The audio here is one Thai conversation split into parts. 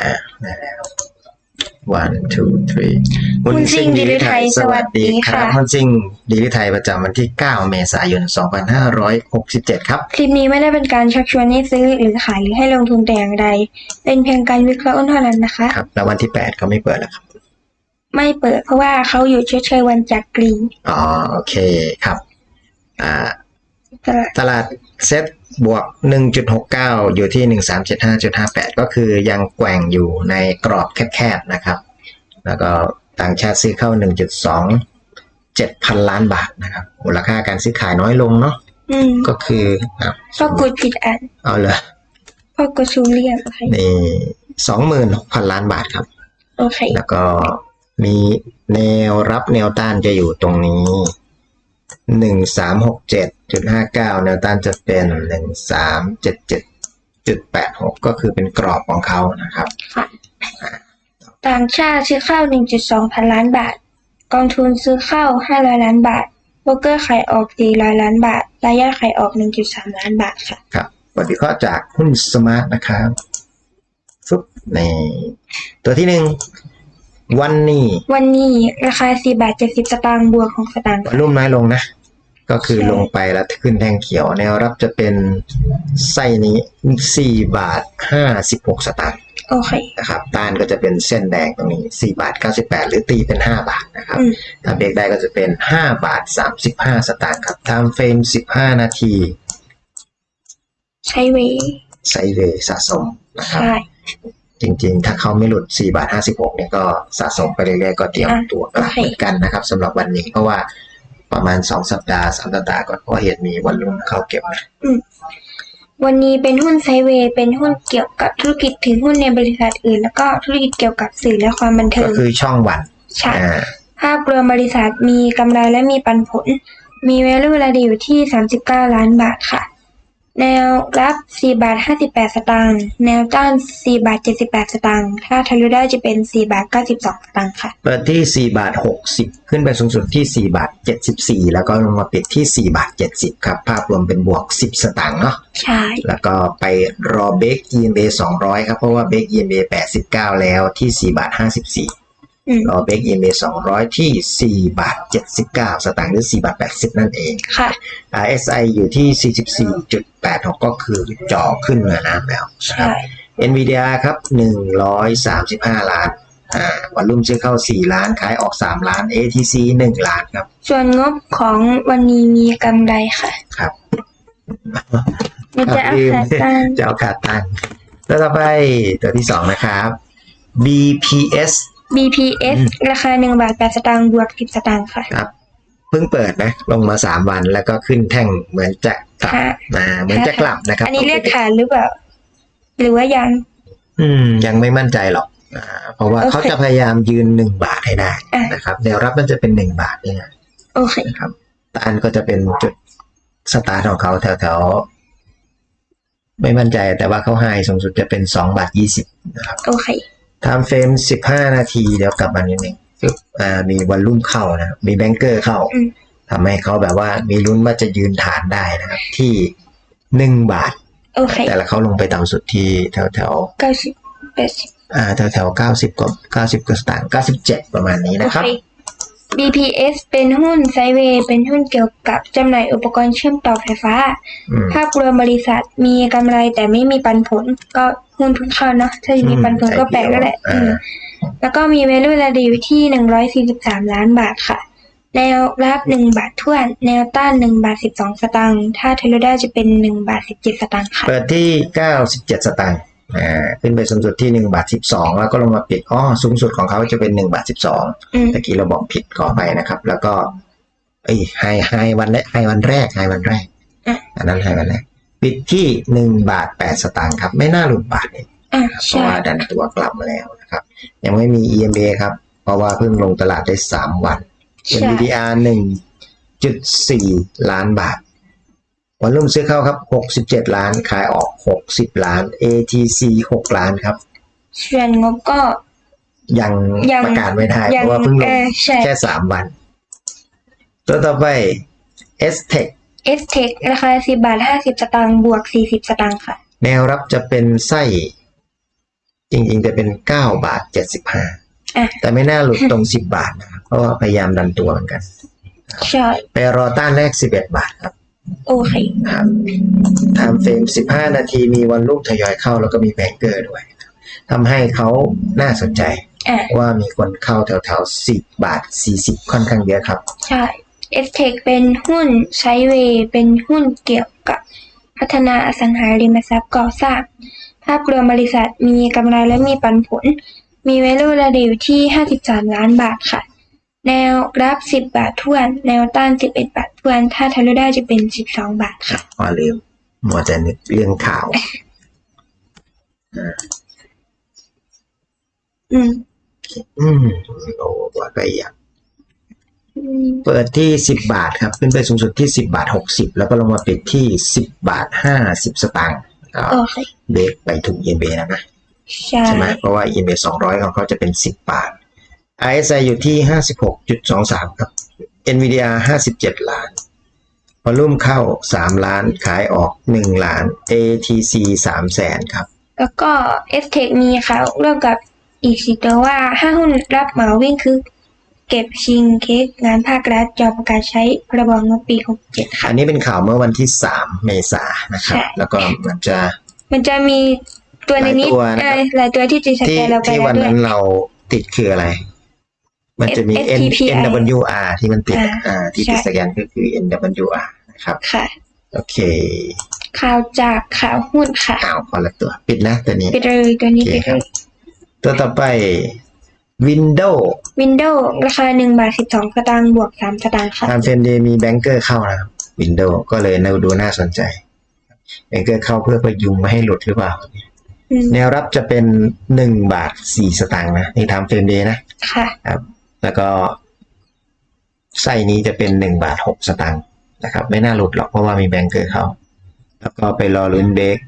อ่าได้แล้ว one two three หุ้นซิ่งดีลิไทยสวัสดีค่ะหุ้นซิ่งดีลิไทยประจำวันที่ 9 เมษายน 2567 ครับ คลิปนี้ไม่ได้เป็นการชักชวนให้ซื้อหรือขายหรือให้ลงทุนแต่อย่างใด เป็นเพียงการวิเคราะห์เท่านั้นนะคะ ครับ แล้ววันที่ 8 เขาไม่เปิดแล้วครับ ไม่เปิดเพราะว่าเขาอยู่เฉยๆวันจักรี อ๋อ โอเคครับ อ่า ตลาดตลาดเซ็ตบวก 1.69 อยู่ที่ 1375.58 ก็คือยังแกว่งอยู่ในกรอบแคบๆนะครับ แล้วก็ต่างชาติซื้อเข้า 1.2 7,000ล้านบาทนะครับมูลค่าการซื้อขายน้อยลงเนาะอืมก็คืออะก็กดผิดอันเอาเลยพอกดซูมเรียบโอเคนี่26,000ล้านบาทครับ โอเค แล้วก็มีแนวรับแนวต้านจะอยู่ตรงนี้ หนึ่งสามหกเจ็ดจุดห้าเก้าแนวต้านจะเป็นหนึ่งสามเจ็ดเจ็ดจุดแปดหกก็คือเป็นกรอบของเขานะครับ ค่ะต่างชาติซื้อเข้า 1.2 พันล้านบาท กองทุนซื้อเข้า 500 ล้านบาทโบรกเกอร์ขายออก 400 ล้านบาท รายย่อยขายออก 1.3 ล้านบาทค่ะ ครับบทวิเคราะห์จากหุ้นสมาร์ทนะครับฟึบนี่ตัวที่หนึ่ง วันนี้วันนี้ราคา4บาท70สตางค์บวกของสตางค์วอค่ะลลุ่มน้อยลงนะ ก็คือใช่ลงไปแล้วขึ้นแท่งเขียวแนวรับจะเป็นไส้นี้สี่บาทห้าสิบหกสตางค์โอเคนะครับต้านก็จะเป็นเส้นแดงตรงนี้4บาท98หรือตีเป็น5บาทนะครับอืมถ้าเบรกได้ก็จะเป็น5บาท35สตางค์ครับ time frame 15นาทีใช้เวย์ไซด์เวย์สะสมนะครับใช่ จริงๆ ถ้าเขาไม่หลุด 4 บาท 56 เนี่ยก็สะสมไปเรื่อยๆ ก็เตรียมอะตัวกลับโอเคเหมือนกันนะครับสำหรับวันนี้เพราะว่าประมาณ 2 สัปดาห์ 3 สัปดาห์ก่อนเพราะเห็นมีวันรุ่งเข้าเก็บนะวันนี้เป็นหุ้นไซด์เวย์เป็นหุ้นเกี่ยวกับธุรกิจถือหุ้นในบริษัทอื่น แล้วก็ธุรกิจเกี่ยวกับสื่อและความบันเทิก็งคือช่องวันใช่อ่าภาพรวมบริษัทมีกำไรและมีปันผล มี value ระดีอยู่ที่ 39 ล้านบาทค่ะ แนวรับ4บาท58 สตางค์ แนวต้าน4บาท78 สตางค์ ถ้าทะลุได้จะเป็น4บาท92 สตางค์ค่ะ เปิดที่ 4 บาท 60 ขึ้นไปสูงสุดที่ 4 บาท 74 แล้วก็ลงมาปิดที่ 4 บาท 70 ครับ ภาพรวมเป็นบวก 10 สตางค์เนาะ ใช่ แล้วก็ไปรอเบรก EMA 200 ครับ เพราะว่าเบรก EMA 89 แล้วที่ 4 บาท 54 อืมรอเบรก EMA 200ที่4บาท79สตางค์หรือ4บาท80นั่นเองค่ะ RSI อยู่ที่44.86ก็คือจ่อขึ้นมาน้ำแล้วนะคใช่รับ NVIDIA ครับ135ล้านอ่าวันรุ่มซื้อเข้า 4 ล้าน ขายออก 3 ล้าน ATC 1 ล้านครับ ส่วนงบของวันนี้มีกำไรค่ะ ครับมันจะเอาลืมขาตั้งจะเอาขาตั้งตัวต่อไปตัวที่ 2 นะครับ BPS BPS ราคา1บาท8สตางค์บวก10สตางค์ค่ะ ครับเพิ่งเปิดนะ ลงมา3วันแล้วก็ขึ้นแท่งเหมือนจะกลับค่ะมาเหมือนจะกลับนะครับอันนี้เรียกฐานหรือเปล่า หรือว่ายัง อืม ยังไม่มั่นใจหรอกอ่าเพราะว่าโอเค เขาจะพยายามยืน1บาทให้ได้อะนะครับแนวรับมันจะเป็น1บาทนี่นะโอเค นะครับต้านก็จะเป็นจุดสตาร์ทของเขาแถวๆไม่มั่นใจแต่ว่าเขาไฮสูงสุดจะเป็น2บาท20นะครับ โอเคไทม์เฟรม15นาทีเดี๋ยวกลับมานิดนึงปึ๊บอ่ามีวอลลุ่มเข้านะครับมีแบงเกอร์เข้าอืมทำให้เขาแบบว่ามีลุ้นว่าจะยืนฐานได้นะครับ ที่1บาทโอเคแต่ละเขาลงไปต่ำสุดที่แถวแถวเก้าสิบแปดสิบๆอ่าแถวแถวๆ90กว่า90กว่าสตางค์97ประมาณนี้โอนะครับเค BPS เป็นหุ้นไซด์เวย์เป็นหุ้นเกี่ยวกับจำหน่ายอุปกรณ์เชื่อมต่อไฟฟ้าอืมภาพรวมบริษัทมีกำไรแต่ไม่มีปันผลก็ หุ้นเพิ่งเข้าเนาะถ้ามีปันผลก็อืมแปลกแล้วแหละอ่าอืมแล้วก็มี value ระดีอยู่ที่หนึ่งร้อยสี่สิบสามล้านบาทค่ะ แนวรับหนึ่งบาทท้วน แนวต้านหนึ่งบาทสิบสองสตางค์ถ้าเทเลด้าจะเป็นหนึ่งบาทสิบเจ็ดสตางค์ค่ะ เปิดที่97สตางค์อ่าขึ้นไปสูงสุดที่1บาท12แล้วก็ลงมาปิดอ๋อสูงสุดของเขาจะเป็น1บาท12อืมตะกี้เราบอกผิดขอไปนะครับ แล้วก็เอ้ยไฮไฮวันแรกไฮวันแรกไฮวันแรกอะอันนั้นไฮวันแรก ปิดที่1บาท8สตางค์ครับ ไม่น่าหลุดบาทเลยอะเพราะใช่ว่าดันตัวกลับมาแล้วนะครับ ยังไม่มี EMA ครับ เพราะว่าเพิ่งลงตลาดได้3วันใช่ NVDR 1.4ล้านบาทวันรุ่มซื้อเข้าครับ67ล้านขายออก60ล้าน ATC 6ล้านครับส่วนงบก็ยังยังประกาศไม่ได้ยัเพราะว่าเพิ่งลเองอใช่แค่3วัน ตัวต่อไป s t e c s t e c h ราคาสิบบาทห้าสิบสตางค์บวกสี่สิบสตางค์ค่ะ แนวรับจะเป็นไส้จริงๆจะเป็นเก้าบาทเจ็ดสิบห้าอะ แต่ไม่น่าหลุดตรงสิบบาทนะครับเพราะว่าพยายามดันตัวเหมือนกัน ใช่ ไปรอต้านแรกสิบเอ็ดบาทครับโอเค ครับไทม์เฟรมสิบห้านาทีมีวันรุ่งทยอยเข้าแล้วก็มีแบงเกอร์ด้วยทำให้เขาน่าสนใจ อะ ว่ามีคนเข้าแถวๆสิบบาทสี่สิบค่อนข้างเยอะครับ ใช่ s t e c h เป็นหุ้นใช้เวย์เป็นหุ้นเกี่ยวกับพัฒนาอสังหาริมทรัพย์ก่อสร้าง ภาพรวมบริษัทมีกำไรและมีปันผล มี value ระดับอยู่ที่ 53 ล้านบาทค่ะ แนวรับ10 บาททวน แนวต้าน 11 บาททวน ถ้าทะลุได้จะเป็น 12 บาทค่ะพอลืมมัวแต่นึกเรื่องข่าวอืม อืมโอ้ว่าไปอย่างอืม เปิดที่สิบบาทครับขึ้นไปสูงสุดที่สิบบาทหกสิบแล้วก็ลงมาปิดที่สิบบาทห้าสิบสตางค์ก็โอเคเบรกไปถูกเอ็นเบนะนะใช่ใช่ไหมเพราะว่า e m สองร้อยของเขาจะเป็นสิบบาท RSI อยู่ที่ห้าสิบหกจุดสองสามครับ NVIDIA ห้าสิบเจ็ดล้านวอลลุ่มเข้าสามล้านขายออกหนึ่งล้าน ATC สามแสนครับ แล้วก็ s t e c h มีข่าวเรื่องกับอีกสิตัวว่าห้าหุ้นรับเหมาวิ่งคือ เก็บชิงเค้กงานภาครัฐจอประกาศใช้พรบงบปี 67 ค่ะ อันนี้เป็นข่าวเมื่อวันที่สามเมษายนนะครับใช่แล้วก็มันจะ มันจะมีตัวในนี้หลายตัวนะครับ เอ่อหลายตัวที่จีสที่แกนเราไปที่แล้วัวนด้วย นั้นเราติดคืออะไร มันจะมี N STPI NWR ที่มันติดอ่าอ่าที่ใช่ติดสแกนก็คือ NWR นะครับ ค่ะ โอเคข่าวจากข่าวหุ้นค่ะอ้าวพอละตัว ปิดนะตัวนี้ไปเลยตัวนี้โอไปเคเลครับ ยตัวต่อไป Windows Windows ราคา1บาท12สตางค์บวก3สตางค์ค่ะทำเฟรมเดมีแบงเกอร์เข้านะครับ Windows ก็เลยน่าดูน่าสนใจแบงเกอร์เข้าเพื่อประยุงไม่ให้หลุดหรือเปล่าอืมแนวรับจะเป็นหนึ่งบาทสี่สตางค์นะนี่ทำเฟรมเดนะค่ะครับ แล้วก็ไส้นี้จะเป็นหนึ่งบาทหกสตางค์นะครับ ไม่น่าหลุดหรอกเพราะว่ามีแบงเกอร์เข้า แล้วก็ไปรอลุ้นเบรก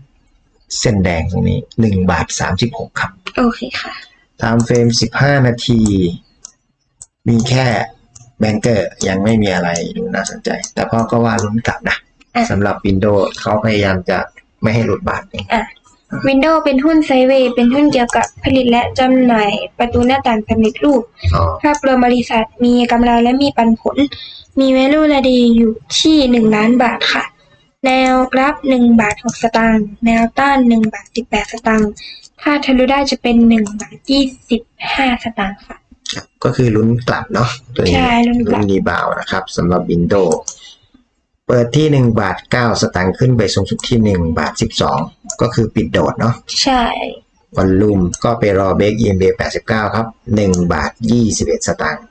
เส้นแดงตรงนี้หนึ่งบาทสามสิบหกครับ โอเคค่ะ ไทม์เฟรมสิบห้านาที มีแค่แบงเกอร์ยังไม่มีอะไรดูน่าสนใจ แต่พ่อก็ว่าลุ้นกลับนะอะสำหรับ Windows เขาพยายามจะไม่ให้หลุดบาทนี้อะ Windows เป็นหุ้นไซด์เวย์เป็นหุ้นเกี่ยวกับผลิตและจำหน่าย ประตูหน้าต่างสำเร็จรูปอ๋อภาพรวมบริษัทมีกำไรและมีปันผล มี value ระดีอยู่ที่1ล้านบาทค่ะ แนวรับ1บาท6สตางค์แนวต้าน1บาท18สตางค์ ถ้าทะลุได้จะเป็น1บาท25สตางค์ค่ะครับก็คือลุ้นกลับเนาะตัวนี้ใช่ลุ้นกลับรีบาวนะครับสำหรับ Windows เปิดที่หนึ่งบาทเก้าสตางค์ขึ้นไปสูงสุดที่หนึ่งบาทสิบสองก็คือปิดโดดเนาะใช่วันลุ่มก็ไปรอเบรก EMB 89 ครับ 1 บาท 21 สตางค์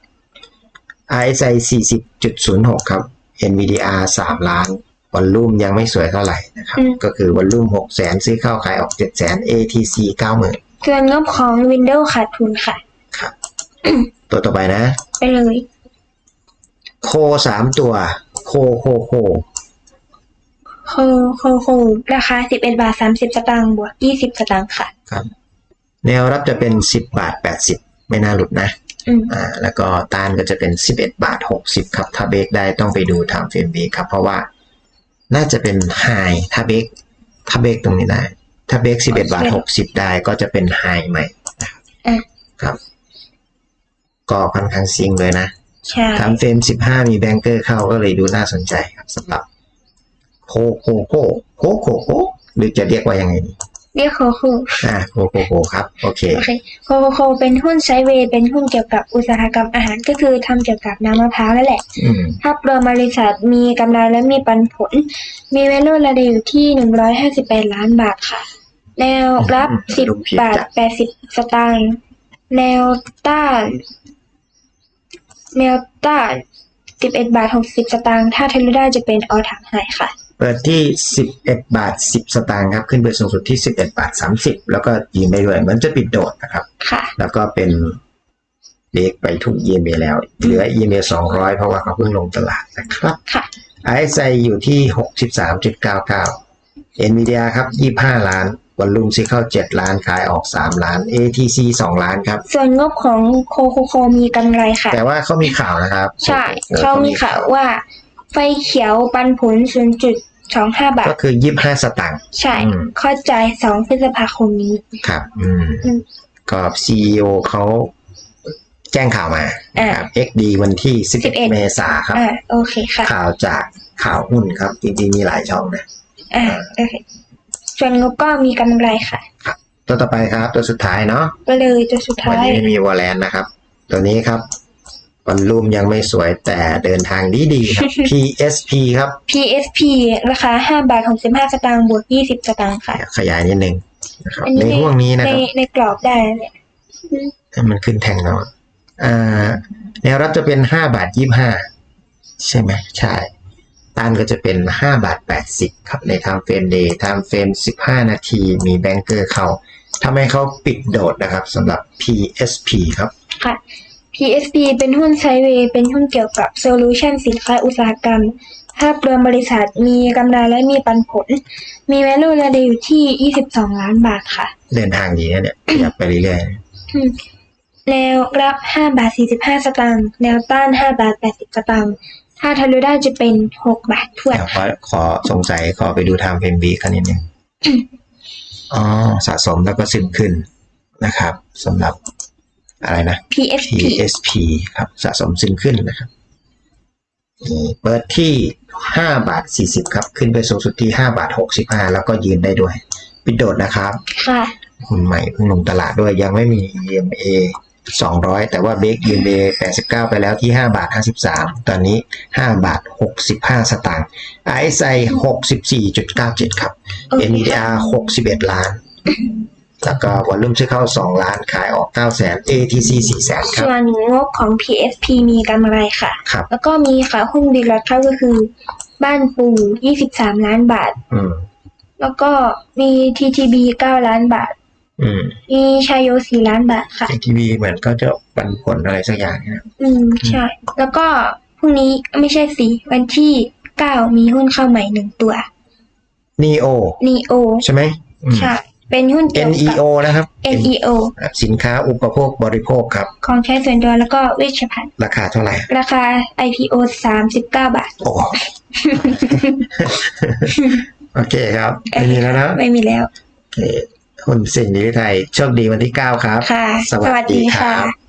RSI 40.06 ครับ NVDR 3 ล้าน วันลุ่มยังไม่สวยเท่าไหร่นะครับอืมก็คือวันลุ่ม6แสนซื้อเข้าขายออก7แสน ATC 90,000ส่วนงบของ Windows ขาดทุนค่ะครับตัวต่อไปนะ ไปเลย โค3ตัว โคโคโคโคโคโคราคา11บาท30สตางค์บวก20สตางค์ค่ะ ครับ แนวรับจะเป็น10บาท80ไม่น่าหลุดนะอืมอ่าแล้วก็ต้านก็จะเป็น11บาท60ครับ ถ้าเบรกได้ต้องไปดูทางเฟรมเบรกครับ เพราะว่า น่าจะเป็นไฮถ้าเบรกถ้าเบรกตรงนี้ได้ ถ้าเบรก11บาท60ได้ก็จะเป็นไฮใหม่นะครับอะครับ ก็ค่อนข้างซิงเลยนะใช่ทำเฟรม15มีแบงเกอร์เข้าก็เลยดูน่าสนใจครับสำหรับโคโคโคโคโคโคหรือจะเรียกว่ายังไงดี เรียกโคโคอ่าโคโคโคครับ โอเคโอเคโคโคโคเป็นหุ้นไซด์เวย์เป็นหุ้นเกี่ยวกับอุตสาหกรรมอาหารก็คือทำเกี่ยวกับน้ำมะพร้าวนั่นแหละอืมภาพรวมบริษัทมีกำไรและมีปันผล มี value ระดับอยู่ที่158ล้านบาทค่ะ แนวรับ10บาท80สตางค์แนวต้านแนวต้าน11บาท60สตางค์ถ้าทะลุได้จะเป็นออทามไฮค่ะเปิดที่ 11 บาท 10 สตางค์ครับ ขึ้นไปสูงสุดที่ 11 บาท 30 แล้วก็ยืนได้ด้วยเหมือนจะปิดโดดนะครับค่ะแล้วก็เป็นเบรกไปทุก EMA แล้ว เหลือ EMA 200 เพราะว่าเขาเพิ่งลงตลาดนะครับค่ะ RSI อยู่ที่ 63.99 NVIDIA ครับ 25 ล้านวันลุ่มซื้อเข้า 7 ล้านขายออก 3 ล้าน ATC 2 ล้านครับ ส่วนงบของโคโคโคมีกำไรค่ะ แต่ว่าเขามีข่าวนะครับ ใช่ออเขามีข่าวว่าไฟเขียวปันผล สองห้าบาท ก็คือยี่ห้าสตางค์ใช่ อืมเข้าใจสองพฤษภาคมนี้ ครับ อืมอืมก็ซีอเขาแจ้งข่าวมาอ่าครับ XD วันที่11 11 เมษาครับ อ่าโอเคค่ะ ข่าวจากข่าวหุ้นครับ จริงๆมีหลายช่องนะ อ่าโอเคส่วนงบก็มีกำไรค่ะ ตัวต่อไปครับ ตัวสุดท้ายเนาะ ก็เลยตัวสุดวันท้าย นี้ไม่มีวอลเลนนะครับ ตัวนี้ครับ วันลุ่มยังไม่สวยแต่เดินทางดีดีๆครับ PSP ครับ PSP ราคาห้าบาทหกสิบห้าสตางค์บวกยี่สิบสตางค์ค่ะ ขยายนิดนึงนะครับอันในนี้ห่วงนี้นะในครับในกรอบได้เนี่ยให้มันขึ้นแท่งเนาะอ่าแนวรับจะเป็นห้าบาทยี่ห้าใช่ไหมใช่ต้านก็จะเป็นห้าบาทแปดสิบครับในทางเฟรมเดย์ทางเฟรมสิบห้านาทีมีแบงเกอร์เข้าทำให้เขาปิดโดดนะครับสำหรับ PSP ครับค่ะ PSP เป็นหุ้นไซด์เวย์เป็นหุ้นเกี่ยวกับโซลูชันสินค้าอุตสาหกรรม ภาพรวมบริษัทมีกำไรและมีปันผล มี value ระดับอยู่ที่ 22 ล้านบาทค่ะ เดินทางดีนะเนี่ยขยับไปเรื่อยๆอืมแนวรับ5บาท45 สตางค์แนวต้าน5บาท80 สตางค์ถ้าทะลุได้จะเป็น 6 บาททวนเดี๋ยวขอขอสงสัยขอไปดูไทม์เฟรมบีกันนิดนึงอ๋อสะสมแล้วก็ซึมขึ้นนะครับสำหรับ อะไรนะ PSP PSP ครับสะสมซึมขึ้นนะครับนี่เปิดที่ 5 บาท 40 ครับ ขึ้นไปสูงสุดที่ 5 บาท 65 แล้วก็ยืนได้ด้วย ปิดโดดนะครับ ค่ะ คุณใหม่เพิ่งลงตลาดด้วยยังไม่มี EMA 200 แต่ว่าเบรก EMA 89 ไปแล้วที่ 5 บาท 53 ตอนนี้ 5 บาท 65 สตางค์ RSI 64.97 ครับโอเค NVDR 61 ล้าน แล้วก็วอลลุ่มซื้อเข้า 2 ล้านขายออก9แสน ATC 4แสนครับ ส่วนงบของ PSP มีกำไรค่ะ ครับ แล้วก็มีค่ะหุ้นดีลอทเข้าก็คือ บ้านปู23 ล้านบาท อืม แล้วก็มี TTB 9 ล้านบาท อืมมีชายโย4ล้านบาทค่ะ ATV เหมือนก็จะปันผลอะไรสักอย่างเนี่ยนะอืมใช่ แล้วก็พรุ่งนี้ไม่ใช่สิวันที่ 9 มีหุ้นเข้าใหม่หนึ่งตัว NEO NEO ใช่ไหมอืม ใช่ เป็นหุ้นเกี่ยวกับ NEO นะครับ NEO สินค้าอุปโภคบริโภคครับ ของใช้ส่วนตัวแล้วก็เวชภัณฑ์ ราคาเท่าไหร่ ราคา IPO 39บาท โอ้ โอเคครับ ไม่มีแล้วนะ ไม่มีแล้ว โอเคหุ้นสิ่งนี้ไทยโชคดีวันที่9ครับ ค่ะ สวัสดีครับ